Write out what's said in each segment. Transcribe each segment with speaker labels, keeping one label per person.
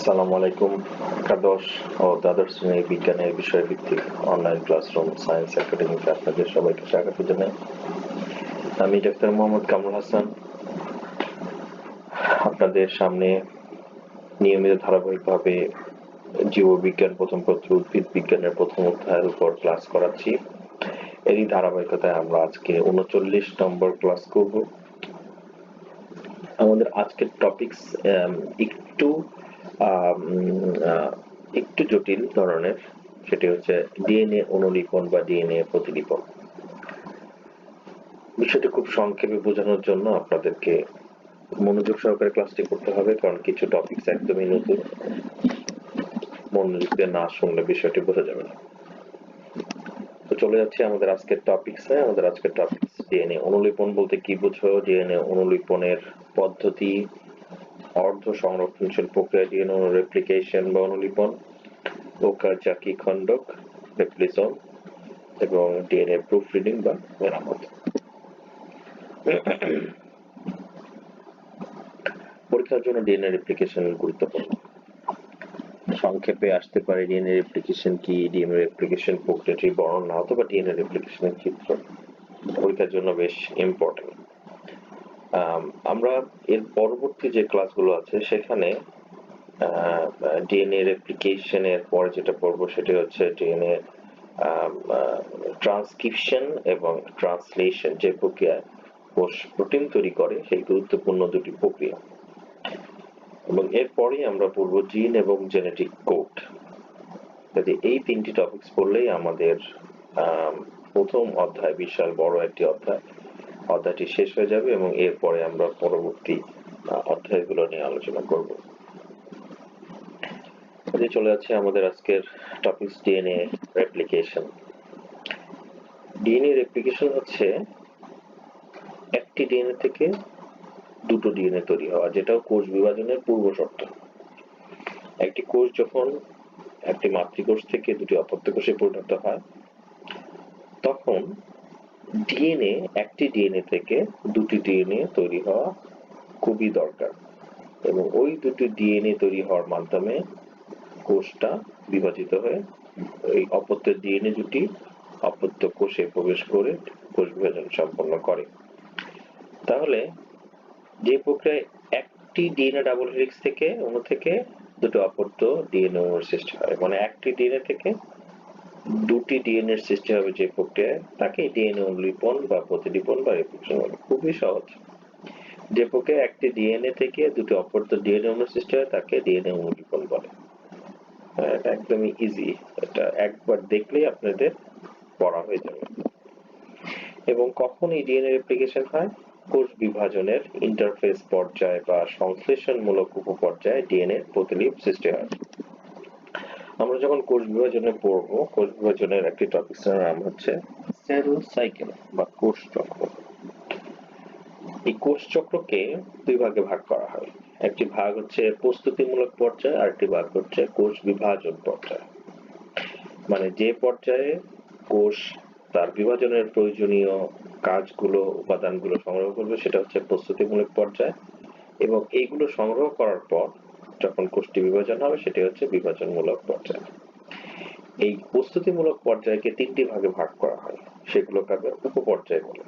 Speaker 1: আসসালামু আলাইকুম ও দ্বাদশ শ্রেণির বিজ্ঞানের বিষয় ভিত্তিক অনলাইন ক্লাসরুম সায়েন্স একাডেমিতে আপনাদের সবাইকে স্বাগত জানাই। আমি ডাক্তার মোহাম্মদ কামরুল হাসান। আপনাদের সামনে নিয়মিত ধারাবাহিকভাবে জীববিজ্ঞান প্রথম পত্র, উদ্ভিদ বিজ্ঞানের প্রথম অধ্যায়ের উপর ক্লাস করাচ্ছি। এরই ধারাবাহিকতায় আমরা আজকে উনচল্লিশ নম্বর ক্লাস করব। আমাদের আজকের টপিকস একটু একটু জটিল ধরনের, সেটি হচ্ছে ডিএনএ অনুলিপন বা ডিএনএ প্রতিলিপন। বিষয়টি খুব সংক্ষেপে বোঝানোর জন্য আপনাদেরকে মনোযোগ সহকারে ক্লাসটি করতে হবে, কারণ কিছু টপিকস একদমই নতুন। মনোযোগ দিয়ে না শুনলে বিষয়টি বোঝা যাবে না। তো চলে যাচ্ছে আমাদের আজকের টপিকসে আমাদের আজকের টপিকস ডিএনএ অনুলিপন বলতে কি বুঝো ডিএনএ অনুলিপনের পদ্ধতি অর্ধ সংরক্ষণশীল প্রক্রিয়া ডিএনএ রেপ্লিকেশন বা অনুলিপন ওকাজাকি খণ্ডক রেপ্লিসন এবং ডিএনএ প্রুফ রিডিং বা মেরামত। পরীক্ষার জন্য ডিএনএ রেপ্লিকেশন গুরুত্বপূর্ণ। সংক্ষেপে আসতে পারে ডিএনএ রেপ্লিকেশন কি, ডিএনএ রেপ্লিকেশন প্রক্রিয়াটি বর্ণনা অথবা ডিএনএ রেপ্লিকেশনের চিত্র পরীক্ষার জন্য বেশ ইম্পর্টেন্ট আমরা এর পরবর্তী যে ক্লাসগুলো আছে সেখানে ডিএনএ রেপ্লিকেশনের পরে যেটা পড়ব সেটা হচ্ছে ডিএনএ ট্রান্সক্রিপশন এবং ট্রান্সলেশন যে প্রক্রিয়ায় কোষ প্রোটিন তৈরি করে সেই গুরুত্বপূর্ণ দুটি প্রক্রিয়া। এবং এরপরেই আমরা পড়ব জিন এবং জেনেটিক কোড যদি এই তিনটি টপিকস পড়লেই আমাদের আম, প্রথম অধ্যায় বিশাল বড় একটি অধ্যায়। অধ্যায়টি শেষ হয়ে যাবে এবং এরপরে আমরা পরবর্তী অধ্যায়গুলো নিয়ে আলোচনা করব। চলে যাচ্ছে আমাদের আজকের topics DNA replication DNA replication হচ্ছে একটি ডিএনএ থেকে দুটো ডিএনএ তৈরি হওয়া, যেটাও কোষ বিভাজনের পূর্ব শর্ত। একটি কোষ যখন একটি মাতৃকোষ থেকে দুটি অপত্য কোষে পরিণত হয়, তখন ডিএনএ একটি ডিএনএ থেকে দুটি ডিএনএ তৈরি হওয়া খুবই দরকার। এবং ওই দুটি ডিএনএ তৈরি হওয়ার মাধ্যমে কোষটা বিভাজিত হয়ে এই অপত্য ডিএনএ দুটি অপত্য কোষে প্রবেশ করে কোষ বিভাজন সম্পন্ন করে। তাহলে যে প্রক্রিয়ায় একটি ডিএনএ ডাবল হেলিক্স থেকে অণু থেকে দুটো অপত্য ডিএনএ অণুর সৃষ্টি হয়। মানে একটি ডিএনএ থেকে দুটি ডিএনএ সৃষ্টি হবে যে প্রক্রিয়ায় তাকে ডিএনএ অনুলিপন বা প্রতিলিপন বা রেপ্লিকেশন বলে। খুবই সহজ। যে প্রক্রিয়ায় একটি ডিএনএ থেকে দুটি অপত্য ডিএনএ অণু সৃষ্টি হয় তাকে ডিএনএ অনুলিপন বলে। হ্যাঁ, এটা একদমই ইজি এটা একবার দেখলেই আপনাদের পড়া হয়ে যাবে। এবং কখন এই ডিএনএ রেপ্লিকেশন হয় কোষ বিভাজনের ইন্টারফেস পর্যায়ে বা সংশ্লেষণমূলক উপপর্যায়ে ডিএনএ প্রতিলিপ সৃষ্টি হয়। আমরা যখন কোষ বিভাজনে পড়ব, কোষ বিভাজনের একটি টপিকের নাম হচ্ছে সেল সাইকেল বা কোষ চক্র। এই কোষ চক্রকে দুই ভাগে ভাগ করা হয়। একটি ভাগ হচ্ছে প্রস্তুতিমূলক পর্যায় আর একটি ভাগ হচ্ছে কোষ বিভাজন পর্যায়। মানে যে পর্যায়ে কোষ তার বিভাজনের প্রয়োজনীয় কাজগুলো, উপাদানগুলো সংগ্রহ করবে, সেটা হচ্ছে প্রস্তুতিমূলক পর্যায়। এবং এইগুলো সংগ্রহ করার পর যখন কোষটি বিভাজন হবে, সেটি হচ্ছে বিভাজনমূলক পর্যায়। এই প্রস্তুতিমূলক পর্যায়কে তিনটি ভাগে ভাগ করা হয়, সেগুলোকে আবার উপপর্যায় বলে।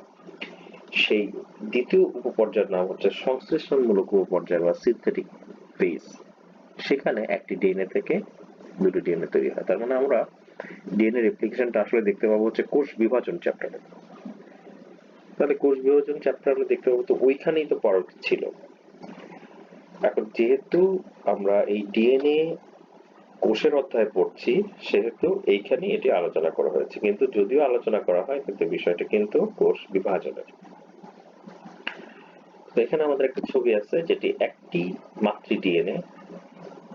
Speaker 1: সেই দ্বিতীয় উপপর্যায়ের নাম হচ্ছে সংশ্লেষণমূলক উপপর্যায় বা সিনথেটিক ফেজ সেখানে একটি ডিএনএ থেকে দুটো ডিএনএ তৈরি হয়। তার মানে আমরা ডিএনএ রেপ্লিকেশনটা আসলে দেখতে পাবো হচ্ছে কোষ বিভাজন চ্যাপ্টারে তাহলে কোষ বিভাজন চ্যাপ্টার আমরা দেখতে পাবো তো ওইখানেই তো উচিত ছিল। এখন যেহেতু আমরা এই ডিএনএ কোষের অধ্যায় পড়ছি, সেহেতু এইখানে এটি আলোচনা করা হয়েছে। কিন্তু যদিও আলোচনা করা হয়, কিন্তু বিষয়টা কিন্তু কোষ বিভাজনের। তো এখানে আমাদের একটা ছবি আছে, যেটি একটি মাতৃ ডিএনএ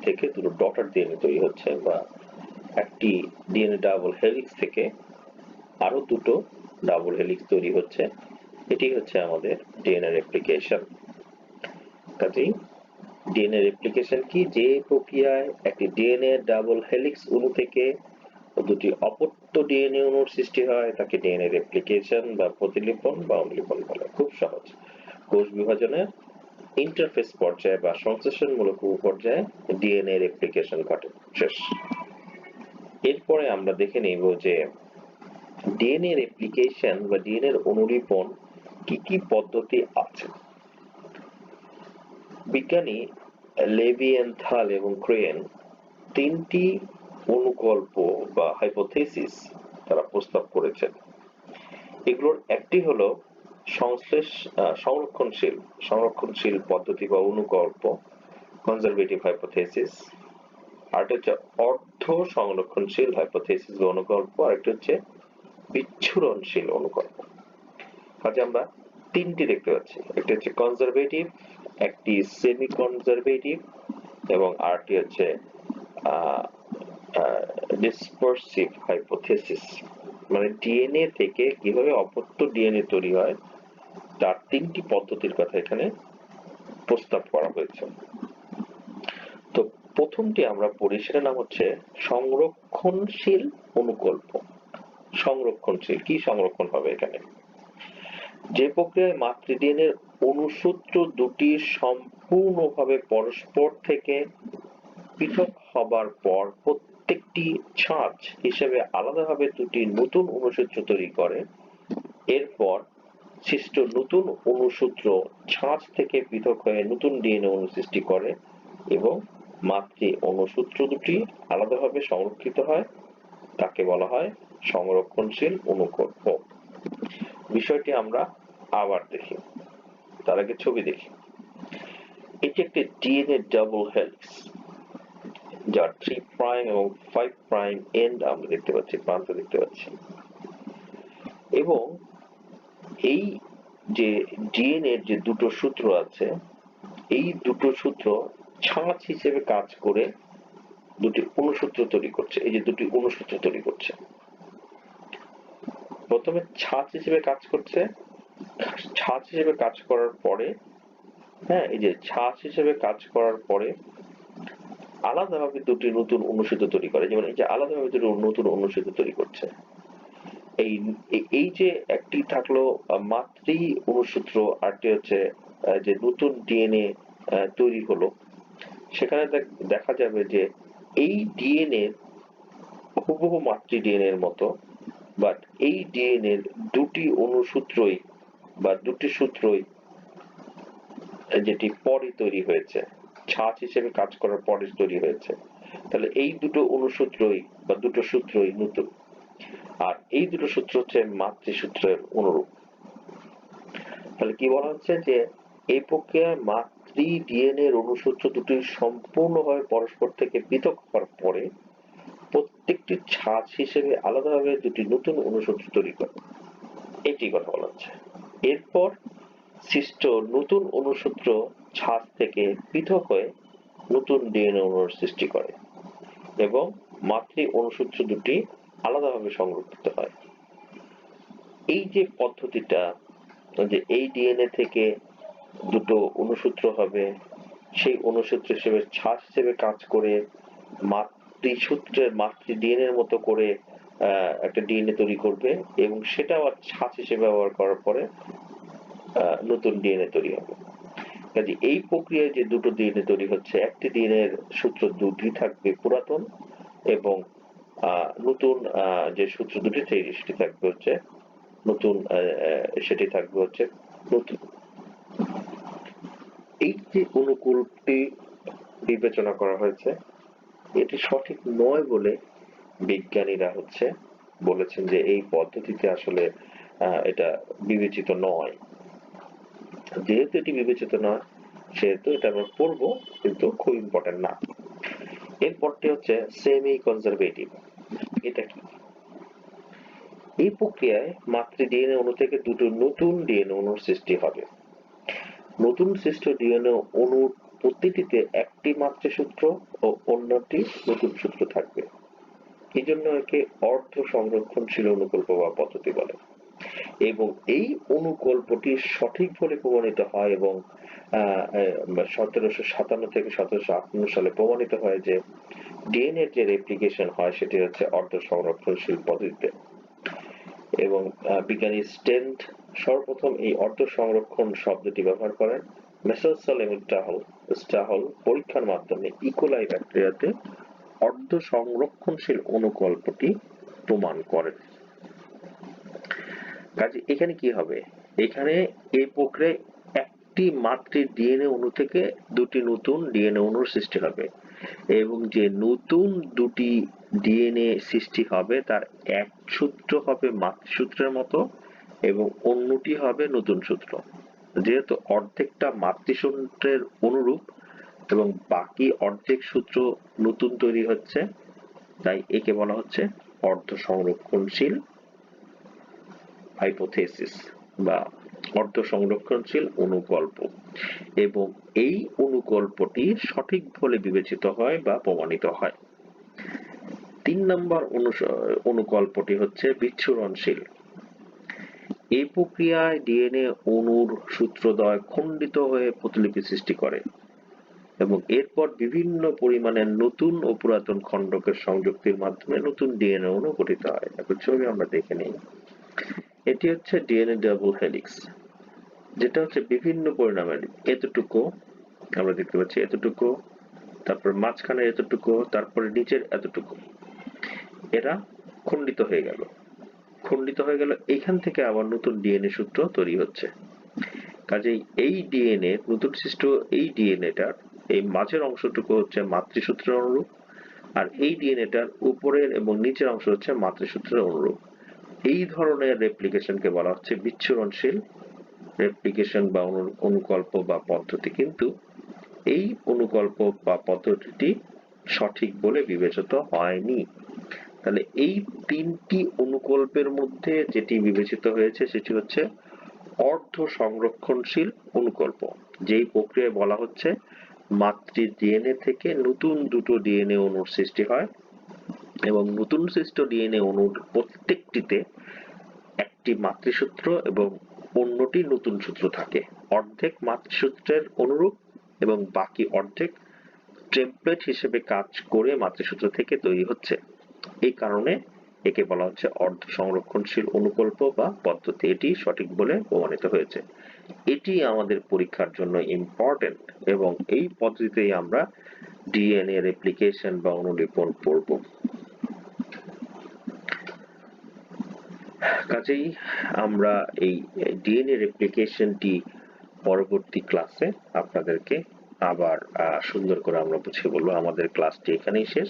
Speaker 1: থেকে দুটো ডটার ডিএনএ তৈরি হচ্ছে, বা একটি ডিএনএ ডাবল হেলিক্স থেকে আরও দুটো ডাবল হেলিক্স তৈরি হচ্ছে। এটি হচ্ছে আমাদের ডিএনএ রেপ্লিকেশন কাজেই ডিএনএ রেপ্লিকেশন কি? যে প্রক্রিয়ায় একটি ডিএনএ ডাবল হেলিক্স অণু থেকে দুটি অপত্য ডিএনএ অণুর সৃষ্টি হয় তাকে ডিএনএ রেপ্লিকেশন বা প্রতিলিপন বা অনুলিপন বলে। খুব সহজ। কোষ বিভাজনের ইন্টারফেস পর্যায়ে বা সংশ্লেষণমূলক পর্যায়ে ডিএনএ রেপ্লিকেশন ঘটে। শেষ। এরপরে আমরা দেখে নেব যে ডিএনএ রেপ্লিকেশন বা ডিএনএ অনুলিপন কি কি পদ্ধতি আছে। বিজ্ঞানী লেভিয়েন্থাল এবং ক্রেন তিনটি অনুকল্প বা হাইপোথেসিস তারা প্রস্তাব করেছেন। এগুলোর একটি হলো সংশ্লেষ সংরক্ষণশীল সংরক্ষণশীল পদ্ধতি বা অনুকল্প কনজারভেটিভ হাইপোথেসিস আরেকটা হচ্ছে অর্ধ সংরক্ষণশীল হাইপোথেসিস বা অনুকল্প। আরেকটা হচ্ছে বিচ্ছুরণশীল অনুকল্প। কাজে আমরা তিনটি দেখতে পাচ্ছি। একটা হচ্ছে কনজারভেটিভ একটি সেমি কনজারভেটিভ এবং আরটি হচ্ছে ডিসপারসিভ হাইপোথেসিস মানে ডিএনএ থেকে কীভাবে অপত্য ডিএনএ তৈরি হয়, তার তিনটি পদ্ধতির কথা এখানে প্রস্তাব করা হয়েছে। তো প্রথমটি আমরা পড়ি, সেটার নাম হচ্ছে সংরক্ষণশীল অনুকল্প। সংরক্ষণশীল, কি সংরক্ষণ হবে এখানে? যে প্রক্রিয়ায় মাতৃ মাতৃডিএনএর অনুসূত্র দুটি সম্পূর্ণভাবে পরস্পর থেকে পৃথক হবার পর প্রত্যেকটি ছাঁচ হিসেবে আলাদাভাবে দুটি নতুন অনুসূত্র তৈরি করে। এরপর সৃষ্ট নতুন অনুসূত্র ছাঁচ থেকে পৃথক হয়ে নতুন ডিএনএ অণু সৃষ্টি করে এবং মাতৃ অনুসূত্র দুটি আলাদাভাবে সংরক্ষিত হয়। তাকে বলা হয় সংরক্ষণশীল অনুকল্প বিষয়টি আমরা আবার দেখি। তার আগে ছবি দেখি। এটি একটি ডিএনএ ডাবল হেলিক্স যার থ্রি প্রাইম এবং ফাইভ প্রাইম এন্ড আমরা দেখতে পাচ্ছি, প্রান্ত দেখতে পাচ্ছি। এবং এই যে ডিএনএ যে দুটো সূত্র আছে, এই দুটো সূত্র ছাঁচ হিসেবে কাজ করে দুটি অনুসূত্র তৈরি করছে। এই যে দুটি অনুসূত্র তৈরি করছে। প্রথমে ছাঁচ হিসেবে কাজ করছে ছাঁচ হিসেবে কাজ করার পরে হ্যাঁ এই যে ছাঁচ হিসেবে কাজ করার পরে আলাদাভাবে দুটি নতুন অনুসূত্র তৈরি করে। যেমন এই যে আলাদাভাবে দুটি নতুন অনুসূত্র তৈরি করছে। এই- এই যে একটি থাকল মাতৃ অনুসূত্র আরটি হচ্ছে যে নতুন ডিএনএ তৈরি হলো। সেখানে দেখা যাবে যে এই ডিএনএ হুবহু মাতৃ ডিএনএ এর মতো, বাট এই ডিএনএ দুটি অনুসূত্রই বা দুটি সূত্রই যেটি পরে তৈরি হয়েছে, ছাঁচ হিসেবে কাজ করার পরে তৈরি হয়েছে। তাহলে এই দুটো অনুসূত্রই বা দুটো সূত্রই নতুন। আর এই দুটো সূত্র হচ্ছে মাতৃসূত্রের অনুরূপ। তাহলে কি বলা হচ্ছে যে, এই প্রক্রিয়ায় মাতৃ ডিএনএ এর অনুসূত্র দুটি সম্পূর্ণভাবে পরস্পর থেকে পৃথক হওয়ার পরে প্রত্যেকটি ছাঁচ হিসেবে আলাদাভাবে দুটি নতুন অনুসূত্র তৈরি করে। এটি কথা বলা হচ্ছে। এরপর সৃষ্ট নতুন অনুসূত্র ছাঁচ থেকে পৃথক হয়ে নতুন ডিএনএ অণুর সৃষ্টি করে এবং মাতৃ অনুসূত্র দুটি আলাদাভাবে সংরক্ষিত হয়। এই যে পদ্ধতিটা, যে এই ডিএনএ থেকে দুটো অনুসূত্র হবে, সেই অনুসূত্র হিসেবে ছাঁচ হিসেবে কাজ করে মাতৃসূত্রের, মাতৃ ডিএনএ এর মতো করে একটা ডিএনএ তৈরি করবে এবং সেটা আবার ছাঁচ হিসেবে ব্যবহার করার পরে নতুন ডিএনএ তৈরি হবে। কাজে এই প্রক্রিয়ায় যে দুটো ডিএনএ তৈরি হচ্ছে, একটি ডিএনএ সূত্র দুটি থাকবে পুরাতন এবং নতুন যে সূত্র দুটি, সেই সেটি থাকবে হচ্ছে, নতুন সেটি থাকবে হচ্ছে নতুন। এই যে অনুকূলটি বিবেচনা করা হয়েছে, এটি সঠিক নয় বলে বিজ্ঞানীরা হচ্ছে বলেছেন যে এই পদ্ধতিতে আসলে এটা বিবেচিত নয়। যেহেতু এটি বিবেচিত নয়, সেহেতু এটা আমরা পড়ব, কিন্তু খুব ইম্পর্টেন্ট না। এরপরটি হচ্ছে সেমি কনজারভেটিভ এটা কি? এই প্রক্রিয়ায় মাতৃ ডিএনএ অণু থেকে দুটো নতুন ডিএনএ অণুর সৃষ্টি হবে। নতুন সৃষ্ট ডিএনএ অণুর প্রতিটিতে একটি মাতৃসূত্র ও অন্যটি নতুন সূত্র থাকবে। এই জন্য একে অর্ধ সংরক্ষণশীল অনুকল্প বা পদ্ধতি বলে। এবং এই অনুকল্পটি সঠিক বলে প্রমাণিত হয় এবং সতেরোশো সাতান্ন থেকে সতেরোশো আটান্ন সালে প্রমাণিত হয় যে ডিএনএ যে রেপ্লিকেশন হয় সেটি হচ্ছে অর্ধ সংরক্ষণশীল পদ্ধতিতে। এবং বিজ্ঞানী স্টেন্ট সর্বপ্রথম এই অর্ধ সংরক্ষণ শব্দটি ব্যবহার করেন। মেসোসেলেম স্টাহল স্টাহল পরীক্ষার মাধ্যমে ইকোলাই ব্যাকটেরিয়াতে অর্ধ সংরক্ষণশীল অনুকল্পটি প্রমাণ করেন কাজে এখানে কি হবে? এখানে এই প্রক্রিয়ায় একটি মাতৃ ডিএনএ অণু থেকে দুটি নতুন ডিএনএ অণুর সৃষ্টি হবে এবং যে নতুন দুটি ডিএনএ সৃষ্টি হবে তার এক সূত্র হবে মাতৃসূত্রের মতো এবং অন্যটি হবে নতুন সূত্র। যেহেতু অর্ধেকটা মাতৃসূত্রের অনুরূপ এবং বাকি অর্ধেক সূত্র নতুন তৈরি হচ্ছে। তাই একে বলা হচ্ছে অর্ধ সংরক্ষণশীল হাইপোথেসিস বা অর্ধ সংরক্ষণশীল অনুকল্প। এবং এই অনুকল্পটি সঠিক বলে বিবেচিত হয় বা প্রমাণিত হয়। তিন নম্বর অনুকল্পটি হচ্ছে বিচ্ছুরণশীল। এই প্রক্রিয়ায় ডিএনএ অণুর সূত্রদ্বয় খণ্ডিত হয়ে প্রতিলিপি সৃষ্টি করে। এবং এরপর বিভিন্ন পরিমাণের নতুন ও পুরাতন খণ্ডকের সংযুক্তির মাধ্যমে নতুন ডিএনএ অণু গঠিত হয়। এখন ছবি আমরা দেখে নিই। এটি হচ্ছে ডিএনএ ডাবল হেলিক্স যেটা হচ্ছে বিভিন্ন পরিণামের এতটুকু, আমরা দেখতে পাচ্ছি এতটুকু, তারপর মাঝখানে এতটুকু, তারপরে নিচের এতটুকু। এরা খণ্ডিত হয়ে গেল। খণ্ডিত হয়ে গেল, এখান থেকে আবার নতুন ডিএনএ সূত্র তৈরি হচ্ছে। কাজেই এই ডিএনএ নতুন সৃষ্ট এই ডিএনএটার এই মাঝের অংশটুকু হচ্ছে মাতৃসূত্রের অনুরূপ, আর এই ডিএনএটার উপরের এবং নিচের অংশ হচ্ছে মাতৃসূত্রের অনুরূপ। এই ধরনের রেপ্লিকেশনকে বলা হচ্ছে বিচ্ছুরণশীল রেপ্লিকেশন বা অনুকল্প বা পদ্ধতি। কিন্তু এই অনুকল্প বা পদ্ধতিটি সঠিক বলে বিবেচিত হয়নি। তাহলে এই তিনটি অনুকল্পের মধ্যে যেটি বিবেচিত হয়েছে সেটি হচ্ছে অর্ধ সংরক্ষণশীল অনুকল্প। যেই প্রক্রিয়ায় বলা হচ্ছে মাতৃ ডিএনএ থেকে নতুন দুটো ডিএনএ অণুর সৃষ্টি হয় এবং নতুন সৃষ্ট ডিএনএ অণুর প্রত্যেকটিতে একটি মাতৃসূত্র এবং অন্যটি নতুন সূত্র থাকে। অর্ধেক মাতৃসূত্রের অনুরূপ এবং বাকি অর্ধেক টেমপ্লেট হিসেবে কাজ করে মাতৃসূত্র থেকে তৈরি হচ্ছে। এই কারণে একে বলা হচ্ছে অর্ধ সংরক্ষণশীল অনুকল্প বা পদ্ধতি। এটি সঠিক বলে প্রমাণিত হয়েছে। এটি আমাদের পরীক্ষার জন্য ইম্পর্টেন্ট এবং এই পদ্ধতিতেই আমরা ডিএনএ রেপ্লিকেশন বা অনুলিপন পড়ব কাজেই আমরা এই ডিএনএ রেপ্লিকেশনটি পরবর্তী ক্লাসে আপনাদেরকে আবার সুন্দর করে আমরা বুঝিয়ে বলব। আমাদের ক্লাসটি এখানেই শেষ।